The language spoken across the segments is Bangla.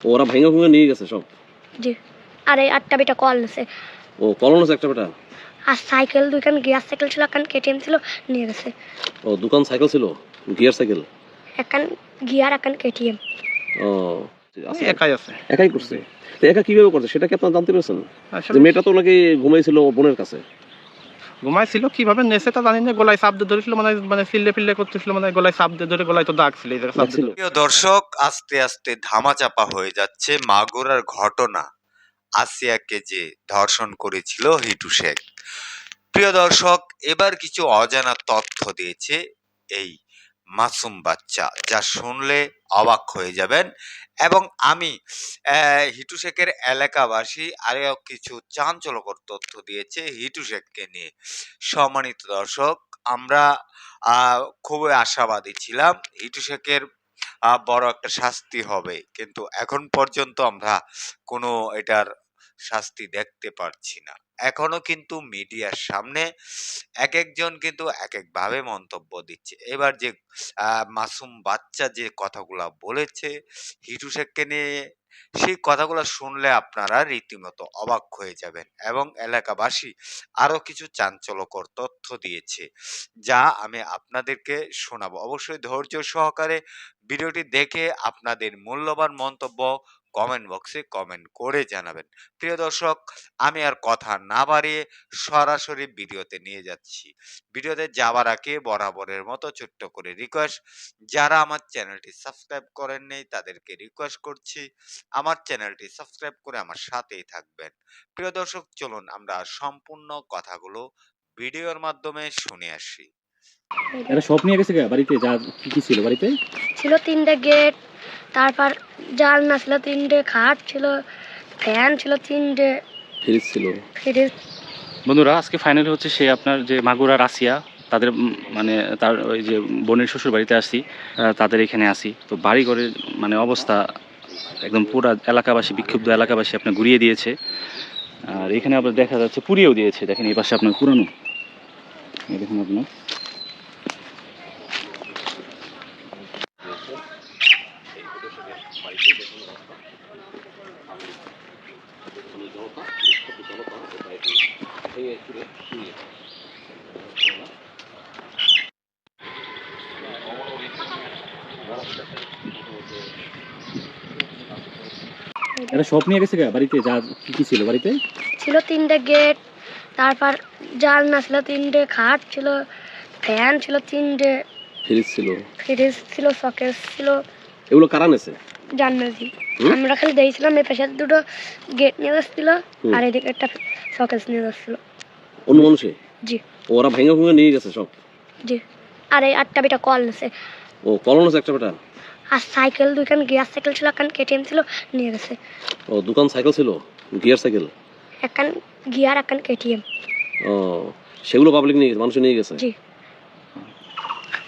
ওরা ভেঙে ভেঙে নিয়ে গেছে সব? জি। আর এই আটটা বেটা কল নিছে ও কলন আছে একটা বেটা? আর সাইকেল দুইখান গিয়ার সাইকেল ছিল একখান কেটিএম ছিল নিয়ে গেছে। ও দোকান সাইকেল ছিল? Gear cycle? একখান গিয়ার একখান কেটিএম। ও আছে। একাই আছে। একাই করছে? তো একা কীভাবে করছে? সেটা কি আপনার জানতে পেরেছেন? যে মেয়েটা তো নাকি ঘুমাইছিল বোনের কাছে। ঘুমাইছিল কীভাবে নেছে তা জানি না গলায় চাপ দিয়ে ধরেছিল মানে মানে ফিল্লে ফিল্লে করতেছিল মানে গলায় চাপ দিয়ে ধরে গলায় তো দাগ ছিল এই জায়গা চাপ দিয়ে প্রিয় দর্শক আস্তে আস্তে ধামাচাপা হয়ে যাচ্ছে মাগুরার ঘটনা আসিয়াকে যে ধর্ষণ করেছিল হিটু শেখ। প্রিয় দর্শক এবার কিছু অজানা তথ্য দিয়েছে এই মাসুম বাচ্চা, যা শুনলে অবাক হয়ে যাবেন। এবং আমি হিটু শেখের এলাকাবাসী আরও কিছু চাঞ্চল্যকর তথ্য দিয়েছে হিটু শেখকে নিয়ে। সম্মানিত দর্শক, আমরা খুবই আশাবাদী ছিলাম হিটু শেখের বড় একটা শাস্তি হবে। কিন্তু এখন পর্যন্ত আমরা কোনো এটার শাস্তি দেখতে পারছি না। এখনও কিন্তু মিডিয়ার সামনে এক একজন কিন্তু এক একভাবে মন্তব্য দিচ্ছে। এবার যে মাসুম বাচ্চা যে কথাগুলা বলেছে, হিটু শেখকে নিয়ে সেই কথাগুলো শুনলে আপনারা রীতিমতো অবাক হয়ে যাবেন এবং এলাকাবাসী আরও কিছু চাঞ্চল্যকর তথ্য দিয়েছে, যা আমি আপনাদেরকে শোনাবো। অবশ্যই ধৈর্য সহকারে ভিডিওটি দেখে আপনাদের মূল্যবান মন্তব্য কমেন্ট বক্সে কমেন্ট করে জানাবেন। প্রিয় দর্শক, আমি আর কথা না বাড়িয়ে সরাসরি ভিডিওতে নিয়ে যাচ্ছি। ভিডিওতে যাওয়ার আগে বরাবরের মতো ছোট্ট করে রিকোয়েস্ট যারা আমার চ্যানেলটি সাবস্ক্রাইব করেন নেই তাদেরকে রিকোয়েস্ট করছি, আমার চ্যানেলটি সাবস্ক্রাইব করে আমার সাথেই থাকবেন। প্রিয় দর্শক, চলুন আমরা সম্পূর্ণ কথাগুলো ভিডিওর মাধ্যমে শুনে আসি। এটা সব নিয়ে গেছে বাড়িতে যা কি কি ছিল বাড়িতে? ছিল তিনটে গেট তারপর ছিল তিনটে খাট ছিল ফ্যান ছিল তিনটে। ফ্রিজ ছিল। ফ্রিজ। বন্ধুরা আজকে ফাইনাল হচ্ছে সে আপনার যে মাগুরা রাশিয়া তাদের মানে তার ওই যে বোনের শ্বশুর বাড়িতে আসি তাদের এখানে আসি। তো বাড়ি ঘরের মানে অবস্থা একদম পুরা এলাকাবাসী বিক্ষুব্ধ এলাকাবাসী আপনার ঘুরিয়ে দিয়েছে। আর এখানে আপনার দেখা যাচ্ছে পুড়িয়েও দিয়েছে। দেখেন এই পাশে আপনার পুরানো। এই দেখুন আপনার। এটা সব নিয়ে গেছে বাড়িতে যা কি কি ছিল বাড়িতে? ছিল তিনটে গেট তারপর জানলা ছিল তিনটে খাট ছিল ফ্যান ছিল তিনটে। ফ্রিজ ছিল? ফ্রিজ ছিল সকেস ছিল। এগুলো কারা নেছে? জানলাজি আমরা খালি দিয়েছিলাম এই পাশে দুটো গেট নিয়ে যাচ্ছিল আর এদিকে একটা সকেস নিয়ে যাচ্ছিল। অন্য মানুষে? জি। ওরা ভেঙে ভেঙে নিয়ে গেছে সব? জি। আর এই আটটা বেটা কল নিছে ও কলন আছে একটা বেটা? আর সাইকেল দুইখান গিয়ার সাইকেল ছিল একখান কেটিএম ছিল নিয়ে গেছে। ও দোকান সাইকেল ছিল? Gear cycle? একখান গিয়ার একখান কেটিএম। ও সেগুলো পাবলিক নিয়ে গেছে মানুষ নিয়ে গেছে? জি।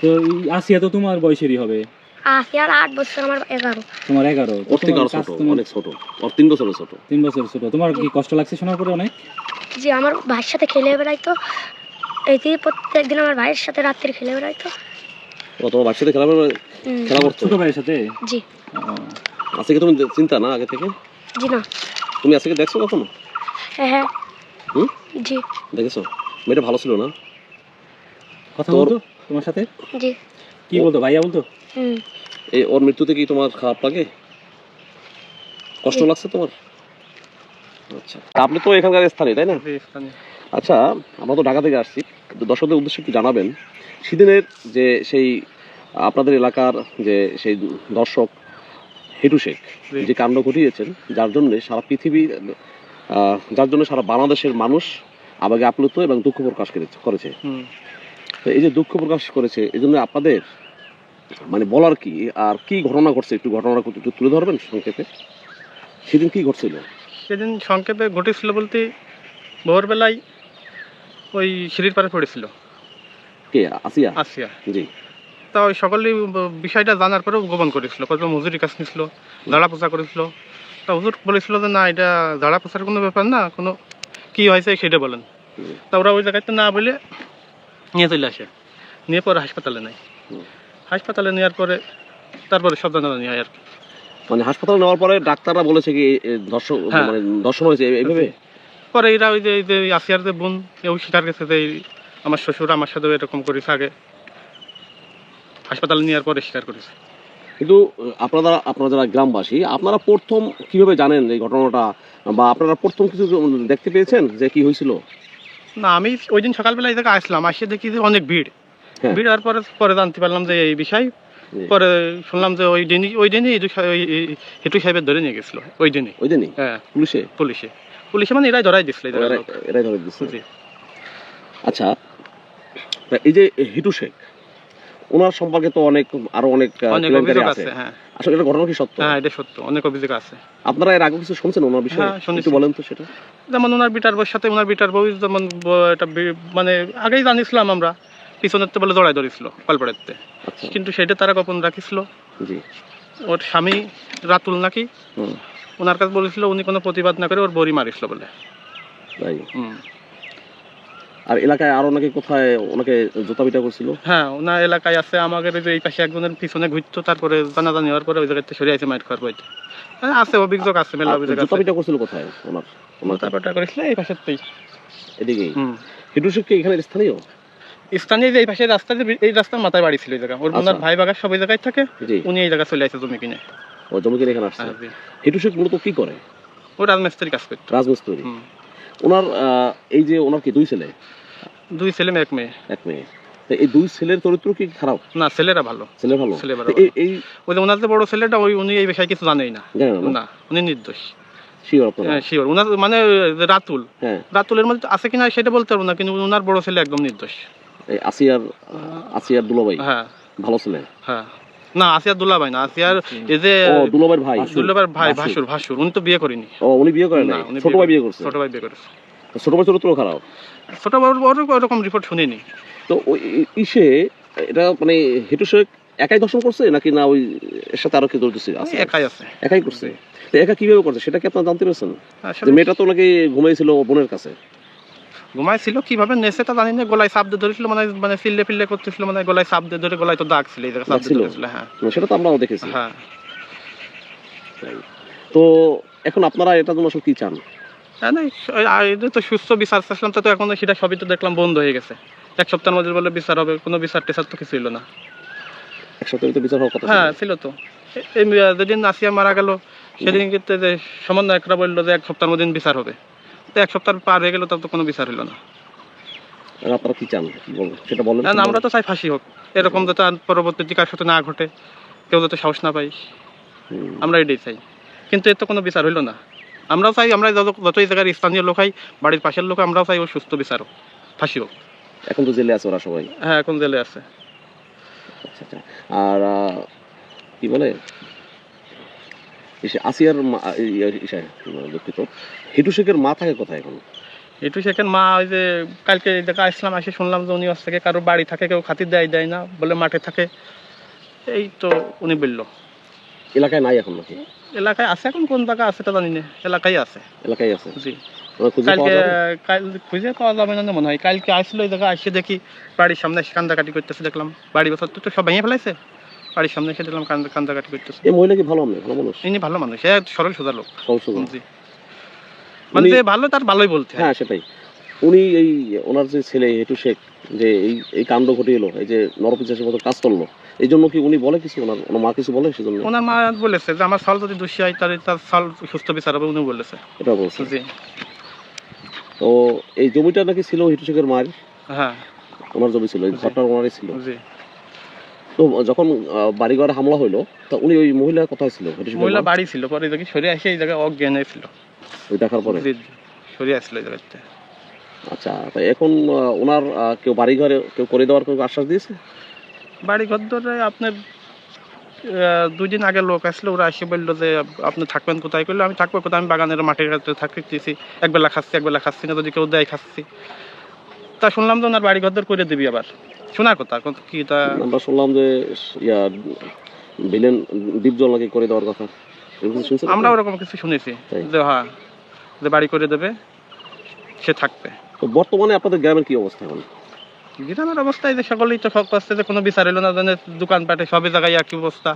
তো এই আসিয়া তো তোমার বয়সেরই হবে। আশি আর আট বছর আমার এগারো। তোমার এগারো। তো ওর থেকে তোমার আরও ছোট অনেক ছোট। ওর তিন বছরের ছোট। তিন বছর ছোট। তোমার কি কষ্ট লাগছে শোনার পরে অনেক? যে আমার ভাইয়ের সাথে খেলে বেড়াইতো এইটি প্রত্যেক দিন আমার ভাইয়ের সাথে রাত্রে খেলে বেড়াইতো ও তোমার বাচ্চাতে খেলা খেলা করতো ছোট ভাইয়ের সাথে? জি। আজকে তুমি চিন্তা না আগে থেকে? জি না। তুমি আজকে দেখছ কখনো? হ্যাঁ হ্যাঁ। হুম? জি। দেখেছ? মেয়েটা ভালো ছিল না? কথা বলতো তোমার সাথে? জি। কি বলতো ভাইয়া বলতো? হুম। এই ওর মৃত্যুতে কি তোমার খারাপ লাগে? কষ্ট লাগছে তোমার? আচ্ছা। আপনি তো এখানকার স্থানীয় তাই না? স্থানীয়। আচ্ছা আমরা তো ঢাকা থেকে আসছি তো দর্শকদের উদ্দেশ্যে একটু জানাবেন সেদিনের যে সেই আপনাদের এলাকার যে সেই দর্শক হেটু শেখ যে কাণ্ড ঘটিয়েছেন যার জন্য সারা পৃথিবী যার জন্য সারা বাংলাদেশের মানুষ আবেগে আপ্লুত এবং দুঃখ প্রকাশ করেছে- করেছে। তো এই যে দুঃখ প্রকাশ করেছে এই জন্য আপনাদের মানে বলার কি আর কি ঘটনা ঘটছে একটু ঘটনা একটু তুলে ধরবেন সংক্ষেপে? সেদিন কি ঘটছিল? সেদিন সংক্ষেপে ঘটেছিল বলতে ভোরবেলায় ওই সিঁড়ির পাড়ে পড়েছিল। কে? আসিয়া? আসিয়া। জি। তা ওই সকলেই ব- বিষয়টা জানার পরেও গোপন করেছিল। কত মজুরি কাজ নিয়েছিল ঝাড়া পোছা করেছিল। তা হুজুর বলেছিল যে না এটা ঝাড়া পোছার কোনো ব্যাপার না কোনো কি হয়েছে সেটা বলেন। তা ওরা ওই জায়গাতে না বলে নিয়ে চলে আসে। নিয়ে পরে হাসপাতালে নেয়। হাসপাতালে নেওয়ার পরে তারপরে সব জানা নিয়ে হয় আর কি। মানে হাসপাতালে নেওয়ার পরে ডাক্তাররা বলেছে কি ধর্ষণ হ্যাঁ। মানে ধর্ষণ হয়েছে এইভাবে পরে এরা ওই যে এই যে আসিয়ার যে বোন এও স্বীকার গেছে যে আমার শ্বশুর আমার সাথে এরকম করেছে আগে। হাসপাতালে নেওয়ার পরে স্বীকার করেছে। কিন্তু আপনারা আপনারা যারা গ্রামবাসী আপনারা প্রথম কীভাবে জানেন এই ঘটনাটা? বা আপনারা প্রথম কিছু দেখতে পেয়েছেন যে কি হয়েছিল? না আমি ওই দিন সকালবেলা এই জায়গায় আসলাম আসে দেখি যে অনেক ভিড়। হ্যাঁ। ভিড় হওয়ার পরে পরে জানতে পারলাম যে এই বিষয়। পরে শুনলাম যে ওই দিনই ওই দিনই হেটু সাহেবের ধরে নিয়ে গেছিল ওই দিনই। ওই দিনই? হ্যাঁ। পুলিশে? পুলিশে। পুলিশে মানে এরাই ধরাই দিছিল এরাই- লোক। এরাই ধরে দিচ্ছে জি। আচ্ছা এই যে হিটু শেখ ওনার সম্পর্কে তো অনেক আরও অনেক কেলেঙ্কারি আছে। হ্যাঁ। আসলে এটা ঘটনা কি সত্য? হ্যাঁ এটা সত্য অনেক অভিযোগ আছে। আপনারা এর আগে কিছু শুনছেন ওনার বিষয়ে? হ্যাঁ, শুনেছি। একটু বলেন তো সেটা। যেমন ওনার বিটার বউর সাথে ওনার বিটার বউ যেমন এটা মানে আগেই জানিছিলাম আমরা পিছনের তো বলে জড়াই ধরেছিল কলপাড়েতে আচ্ছা। কিন্তু সেটা তারা গোপন রাখিছিল। জি। ওর স্বামী রাতুল নাকি? ওনার কাছে বলেছিল উনি কোনো প্রতিবাদ না করে ওর বড়ি মারিছিল বলে। তাই? হুম। আর এলাকায় আরও নাকি কোথায় ওনাকে জুতা পিটা করছিল? হ্যাঁ ওনার এলাকায় আছে আমাদের এই যে এই পাশে একজনের পিছনে ঘুরতো তারপরে জানাজানি হওয়ার পরে ওই জায়গাতে সরে আছে মাইট খাওয়ার বইতে হ্যাঁ আছে অভিযোগ আছে মেলা অভিযোগ জুতা আছে। পিটা করছিল কোথায় ওনার? ওনার তারপরটা করেছিল এই পাশেরতেই এদিকেই হুম। হিটু কি এখানে স্থানীয়? স্থানীয় যে এই পাশে রাস্তা যে এই রাস্তার মাথায় বাড়ি ছিল এই জায়গা। ওর ওনার আচ্ছা। ভাই বাগার সব এই জায়গায় থাকে উনি এই জায়গায় চলে আসে জমি কিনে। ও জমি কিনে এখানে আসছে। হিটু শেখ মূলত কি করে? ও রাজমিস্ত্রি কাজ করতো। রাজমিস্ত্রি। ওনার এই যে ওনার কি দুই ছেলে? দুই ছেলে এক মেয়ে। এক মেয়ে। তো এই দুই ছেলের চরিত্র কি খারাপ? না ছেলেরা ভালো। ছেলে ভালো। ছেলে ভালো। এই ওই যে ওনার যে বড় ছেলেটা ওই উনি এই বিষয়ে কিছু জানেই না। না উনি নির্দোষ। শিওর হ্যাঁ ওনার মানে রাতুল। হ্যাঁ। রাতুলের মধ্যে আছে কিনা সেটা বলতে পারব না কিন্তু ওনার বড় ছেলে একদম নির্দোষ। এই আসিয়ার আসিয়ার দুলাভাই। হ্যাঁ। ভালো ছেলে। হ্যাঁ। না ভাই না আসিয়ার এই যে ও ভাই। ভাই ভাসুর। ভাসুর উনি তো বিয়ে করিনি। ও উনি বিয়ে করেন না ছোট ভাই বিয়ে করছে? ছোট ভাই বিয়ে করেছে। ছোট ভাই চরিত্র খারাপ? ছোট ওরকম রিপোর্ট শুনিনি। তো ইসে এটা মানে হিটু শেখ একাই দর্শন করছে নাকি না ওই এর সাথে আরও কেউ জড়িত আছে একাই আছে। একাই করছে? তো একা কীভাবে করছে? সেটা কি আপনারা জানতে পেরেছেন? মেয়েটা তো নাকি ঘুমাইছিল বোনের কাছে। ঘুমাইছিল কীভাবে নেছে তা জানি না গলায় চাপ দিয়ে ধরেছিল মানে মানে ফিল্লে ফিল্লে করতেছিল মানে গলায় চাপ দিয়ে ধরে গলায় তো দাগ ছিল এই জায়গায় চাপ দিয়ে ছিল? ধরেছিল হ্যাঁ। সেটা তো আমরাও দেখেছি। হ্যাঁ। তো এখন আপনারা এটার জন্য কি চান? হ্যাঁ না এই- আর তো সুস্থ বিচার চাচ্ছিলাম তো এখন সেটা সবই তো দেখলাম বন্ধ হয়ে গেছে। এক সপ্তাহের মধ্যে বলে বিচার হবে কোনো বিচার টেচার তো কিছু ছিল না। এক সপ্তাহে তো বিচার হওয়ার কথা ছিল। হ্যাঁ ছিল? তো। এই যেদিন নাসিয়া মারা গেল সেদিন কিন্তু যে সমন্বয়করা বলল যে এক সপ্তাহের মধ্যে বিচার হবে। তো এক সপ্তাহ পার হয়ে গেল তার তো কোনো বিচার হলো না। আপনারা কি চান? কি বলব? সেটা বলেন না, আমরা তো চাই ফাঁসি হোক। এরকম যাতে পরবর্তী কার সাথে না ঘটে কেউ যাতে সাহস না পাই আমরা এটাই চাই। কিন্তু এর তো কোনো বিচার হইল না। আমরাও চাই আমরা যত যত এই জায়গার স্থানীয় লোক হয় বাড়ির পাশের লোক আমরাও চাই ও সুস্থ বিচার হোক ফাঁসি হোক। এখন তো জেলে আছে ওরা সবাই। হ্যাঁ এখন জেলে আছে। আচ্ছা আচ্ছা। আর কি বলে? আসিয়ার দুঃখিত। হিটু শেখের মা থাকে কোথায় এখন? একটু সেখানে মা ওই যে কালকে আসলাম এসে শুনলাম যে উনি কারও বাড়ি থাকে কেউ খাতির দেয় দেয় না বলে মাঠে থাকে। এই তো উনি বলল। এলাকায় নাই এখন নাকি? এলাকায় আছে এখন কোন জায়গা আছে তা জানি না। এলাকায় আছে। এলাকায় আছে? জি। কালকে কাল খুঁজে পাওয়া যাবে না মনে হয়। কালকে আসলো এই জায়গায় এসে দেখি বাড়ির সামনে কান্দাকাটি করতেছে দেখলাম। বাড়ি বছর তো সব ভেঙে ফেলাইছে। বাড়ির সামনে এসে দেখলাম কান্দা কান্দাকাটি করতেছে। এই মহিলা কি ভালো আমি ভালো মানুষ? ইনি ভালো মানুষ এ সরল সোজা লোক। জি। মানে যে ভালো তার ভালোই বলতে হ্যাঁ। সেটাই। উনি এই ওনার যে ছেলে হেটু শেখ যে এই এই কাণ্ড ঘটিয়ে এই যে নরপিচাসের মতো কাজ করল এই জন্য কি উনি বলে কিছু? ওনার ওনার মা কিছু বলে সেজন্য? ওনার মা বলেছে যে আমার সাল যদি দোষী হয় তাহলে তার সাল সুস্থ বিচার হবে উনি বলেছে। এটা বলছে। জি। তো এই জমিটা নাকি ছিল হিটু শেখের মায়ের? হ্যাঁ। ওনার জমি ছিল এই। ঘরটা ওনারই ছিল। জি। তো যখন বাড়িঘরে হামলা হলো তা উনি ওই মহিলা কোথায় ছিল মহিলা বাড়ি ছিল পরে দেখি সরে আসে এই জায়গায় অজ্ঞান ছিল। ওই দেখার পরে? সরে আসছিল এই জায়গাতে। আচ্ছা তো এখন ওনার কেউ বাড়িঘরে কেউ করে দেওয়ার কেউ আশ্বাস দিয়েছে? বাড়ি ঘর ধরে আপনার দুই দিন আগে লোক আসলো ওরা এসে বলল যে আপনি থাকবেন কোথায়? করল আমি থাকব কোথায়? আমি বাগানের মাঠের কাছে থাকতেছি। একবেলা খাচ্ছি একবেলা খাচ্ছি না যদি কেউ দেয় খাচ্ছি। তা শুনলাম যে ওনার বাড়ি ঘর করে দিবি আবার। শোনার কথা কি তা আমরা শুনলাম যে ইয়া ভিলেন বিলেন দ্বীপজল নাকি করে দেওয়ার কথা। আমরা ওরকম কিছু শুনেছি। যে হ্যাঁ যে বাড়ি করে দেবে সে থাকবে। তো বর্তমানে আপনাদের গ্রামের কি অবস্থা এখন? গ্রামের অবস্থায় যে সকলেই তো সব করছে যে কোনো বিচার এলো না জানে দোকানপাটে সবই জায়গায় একই অবস্থা।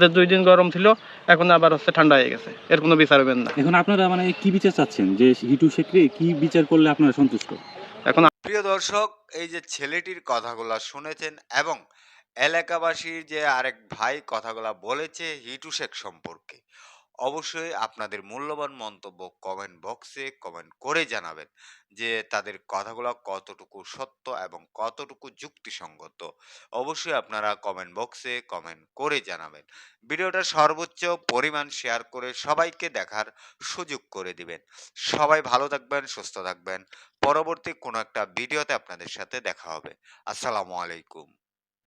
যে দুই দিন গরম ছিল এখন আবার হচ্ছে ঠান্ডা হয়ে গেছে এর কোনো বিচার হবেন না। এখন আপনারা মানে কি বিচার চাচ্ছেন? যে হিটু শেখরে কি বিচার করলে আপনারা সন্তুষ্ট? এখন প্রিয় দর্শক, এই যে ছেলেটির কথাগুলো শুনেছেন এবং এলাকাবাসীর যে আরেক ভাই কথাগুলো বলেছে হিটু শেখ সম্পর্কে। অবশ্যই আপনাদের মূল্যবান মন্তব্য কমেন্ট বক্সে কমেন্ট করে জানাবেন যে তাদের কথাগুলো কতটুকু সত্য এবং কতটুকু যুক্তিসঙ্গত। অবশ্যই আপনারা কমেন্ট বক্সে কমেন্ট করে জানাবেন। ভিডিওটা সর্বোচ্চ পরিমাণ শেয়ার করে সবাইকে দেখার সুযোগ করে দিবেন। সবাই ভালো থাকবেন, সুস্থ থাকবেন। পরবর্তী কোনো একটা ভিডিওতে আপনাদের সাথে দেখা হবে। আসসালামু আলাইকুম।